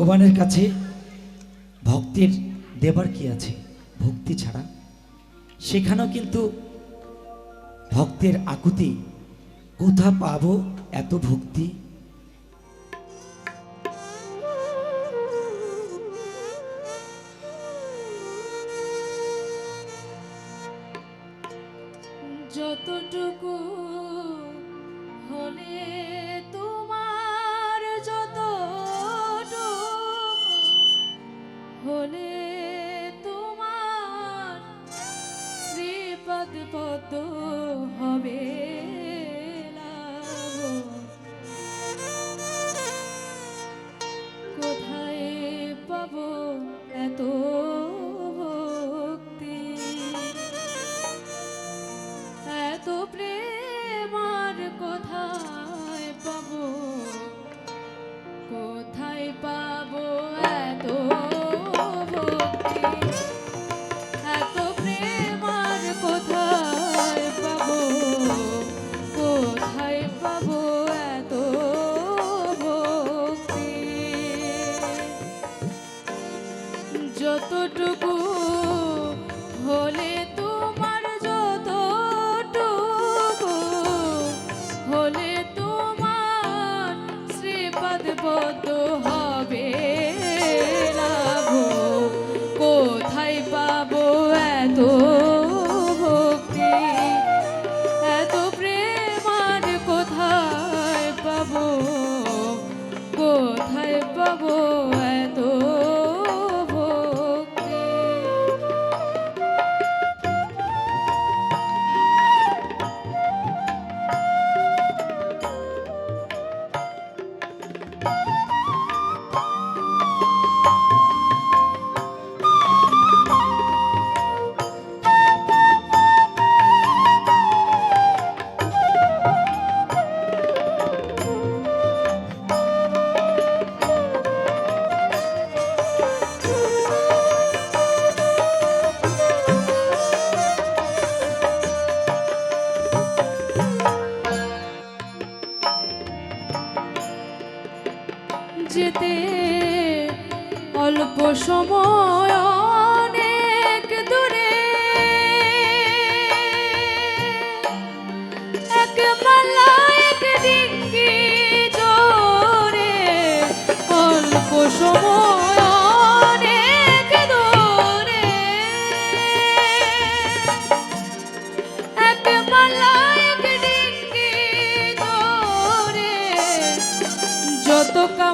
ভগবানের কাছে ভক্তির দেবার কি আছে? ভক্তি ছাড়া। সেখানেও কিন্তু ভক্তের আকুতি। কোথা পাবো এত ভক্তি? 哦他 যেতে অল্প সময় অনেক দূরে অল্প সময় কি জোরে অল্প সময় tocar.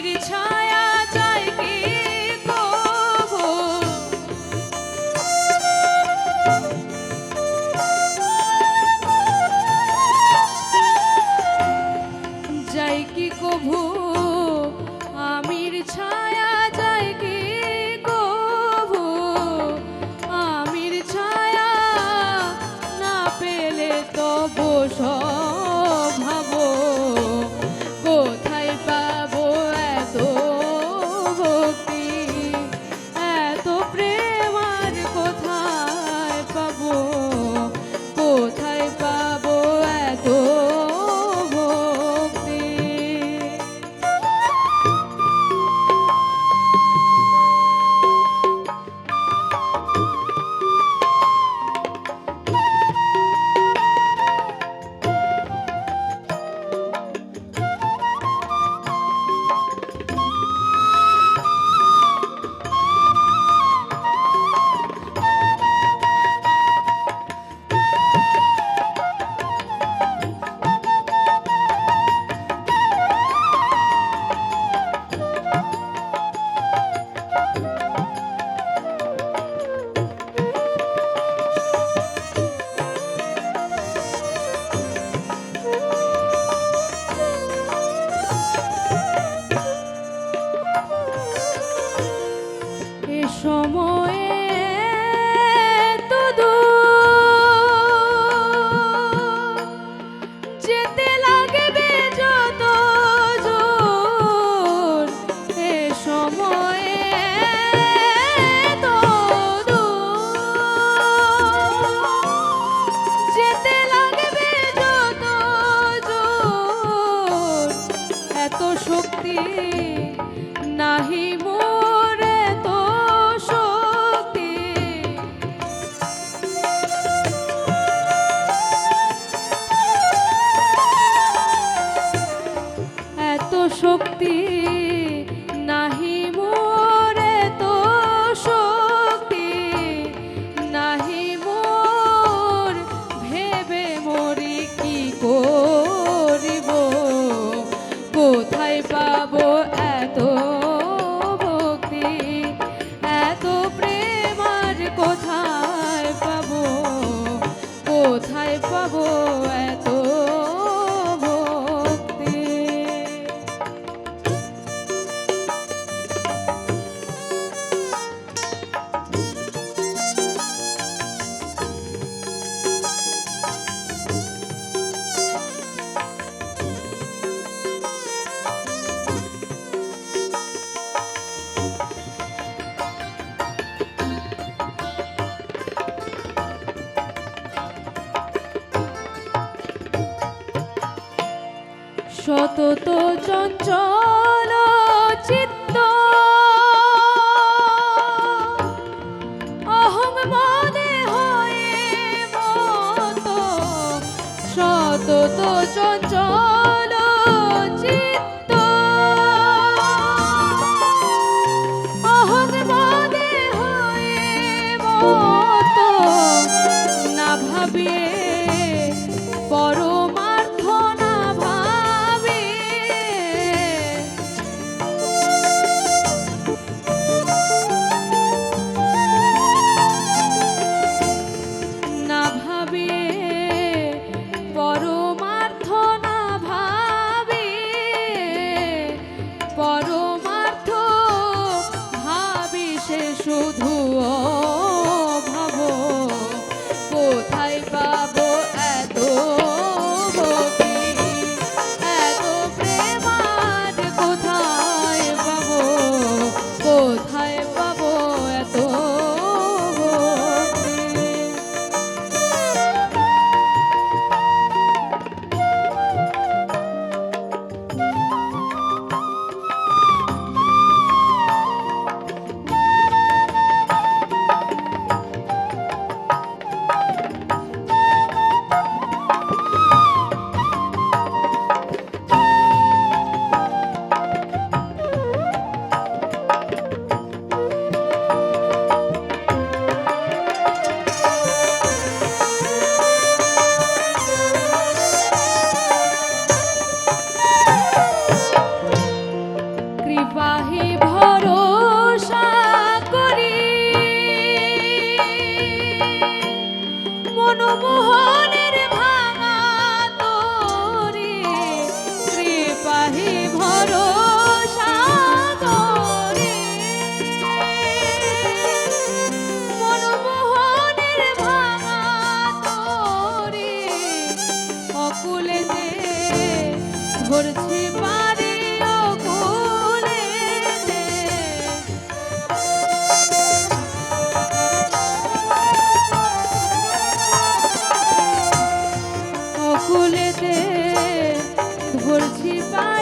মাটির ছায় সময়ে তো যেতে লাগবে যত এ সময়ে তো যেতে লাগবে যত এত শক্তি amor é. যত চঞ্চল চিত্ত। অহং মনে হয়ে মত শত চঞ্চল। ভরছি পা